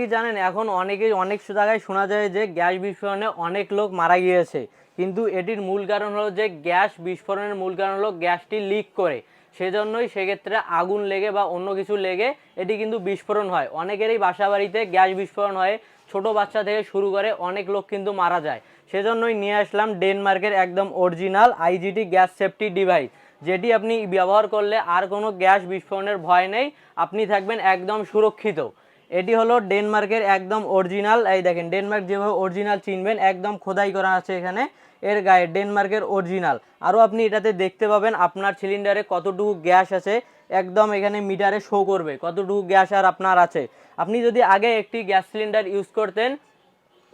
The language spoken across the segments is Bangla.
কি জানেন? এখন অনেকেই অনেক জায়গায় শোনা যায় যে গ্যাস বিস্ফোরণে অনেক লোক মারা গিয়েছে। কিন্তু এটির মূল কারণ হলো যে গ্যাস বিস্ফোরণের মূল কারণ হলো গ্যাসটি লিক করে। সেজন্যই সেক্ষেত্রে আগুন লেগে বা অন্য কিছু লেগে এটি কিন্তু বিস্ফোরণ হয়। অনেকেরই বাসা বাড়িতে গ্যাস বিস্ফোরণ হয়। ছোট বাচ্চা থেকে শুরু করে অনেক লোক কিন্তু মারা যায়। সেজন্যই নিয়ে আসলাম ডেনমার্কের একদম original IGT gas safety device, যেটি আপনি ব্যবহার করলে আর কোনো গ্যাস বিস্ফোরণের ভয় নেই। আপনি থাকবেন একদম সুরক্ষিত। এটি হলো ডেনমার্কের একদম অরিজিনাল, এই দেখেন, ডেনমার্ক যেভাবে অরিজিনাল চিনবেন, একদম খোদাই করা আছে এখানে, এর গায়ে ডেনমার্কের অরিজিনাল। আরও আপনি এটাতে দেখতে পাবেন আপনার সিলিন্ডারে কতটুকু গ্যাস আছে, একদম এখানে মিটারে শো করবে কতটুকু গ্যাস আর আপনার আছে। আপনি যদি আগে একটি গ্যাস সিলিন্ডার ইউজ করতেন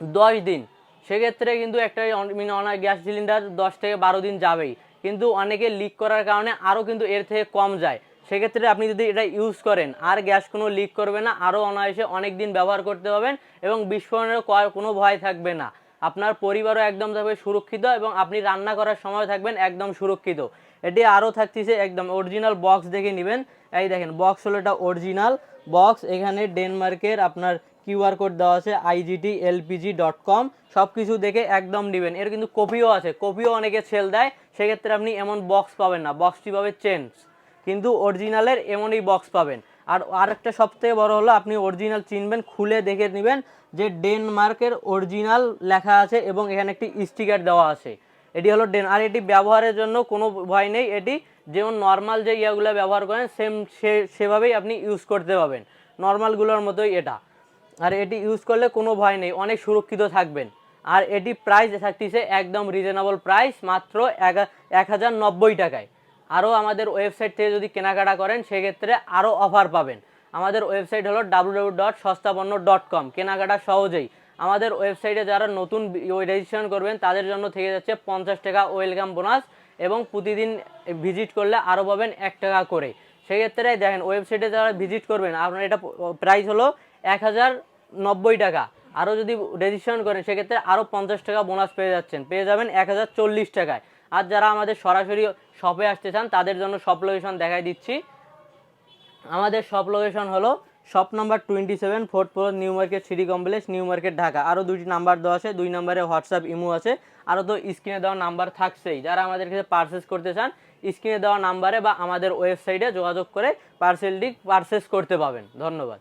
দশ দিন, সেক্ষেত্রে কিন্তু একটা মিনি গ্যাস সিলিন্ডার দশ থেকে বারো দিন যাবেই। কিন্তু অনেকে লিক করার কারণে আরও কিন্তু এর থেকে কম যায়। সেক্ষেত্রে আপনি যদি এটা ইউজ করেন, আর গ্যাস কোনো লিক করবে না আরও অনায়াসে অনেক দিন ব্যবহার করতে পারবেন এবং বিস্ফোরণের কোনো ভয় থাকবে না। আপনার পরিবারও একদম থাকবে সুরক্ষিত এবং আপনি রান্না করার সময় থাকবেন একদম সুরক্ষিত। এটি আরও থাকতেছে একদম অরিজিনাল বক্স দেখে নেবেন। এই দেখেন বক্স হলো এটা অরিজিনাল বক্স এখানে ডেনমার্কের আপনার কিউআর কোড দেওয়া আছে আইজিটি এলপিজি ডট কম সব কিছু দেখে একদম নেবেন। এর কিন্তু কপিও আছে। কপিও অনেকে সেল দেয়। সেক্ষেত্রে আপনি এমন বক্স পাবেন না। বক্সটি পাবে চেঞ্জ কিন্তু অরিজিনালের এমনই বক্স পাবেন। আর আরেকটা সব থেকে বড় হলো, আপনি অরিজিনাল চিনবেন, খুলে দেখে নেবেন যে ডেনমার্কের অরিজিনাল লেখা আছে এবং এখানে একটি স্টিকার দেওয়া আছে। এটি হলো ডেন আর এটি ব্যবহারের জন্য কোনো ভয় নেই, এটি যেমন নর্মাল যে ইয়াগুলো ব্যবহার করেন সেম সে সেভাবেই আপনি ইউজ করতে পারবেন। নর্মালগুলোর মতোই এটা। আর এটি ইউজ করলে কোনো ভয় নেই, অনেক সুরক্ষিত থাকবেন। আর এটি প্রাইস থাকতেছে একদম রিজনেবল প্রাইস মাত্র এক- এক হাজার নব্বই টাকায়। আরও আমাদের ওয়েবসাইট থেকে যদি কেনাকাটা করেন, সেক্ষেত্রে আরও অফার পাবেন। আমাদের ওয়েবসাইট হলো W dot Sastapanna dot com কেনাকাটা সহজেই। আমাদের ওয়েবসাইটে যারা নতুন রেজিস্ট্রেশন করবেন, তাদের জন্য থেকে যাচ্ছে পঞ্চাশ টাকা ওয়েলকাম বোনাস এবং প্রতিদিন ভিজিট করলে আরও পাবেন এক টাকা করে। সেক্ষেত্রে দেখেন, ওয়েবসাইটে যারা ভিজিট করবেন, আপনার এটা প্রাইস হলো এক হাজার নব্বই টাকা। আরও যদি রেজিস্ট্রেশন করেন, সেক্ষেত্রে আরও পঞ্চাশ টাকা বোনাস পেয়ে যাচ্ছেন। পেয়ে যাবেন এক হাজার চল্লিশ টাকায়। আর যারা আমাদের সরাসরি শপে আসতে চান, তাদের জন্য শপ লোকেশন দেখাই দিচ্ছি। আমাদের শপ লোকেশন হলো shop number twenty seven fourth floor new market city complex new market Dhaka আরও দুইটি নাম্বার দেওয়া আছে, দুই নম্বরে হোয়াটসঅ্যাপ ইমো আছে। আরও তো স্ক্রিনে দেওয়া নাম্বার থাকছেই। যারা আমাদের কাছে পারচেস করতে চান স্ক্রিনে দেওয়া নাম্বারে বা আমাদের ওয়েবসাইটে যোগাযোগ করে পার্সেলটি পারচেস করতে পাবেন ধন্যবাদ।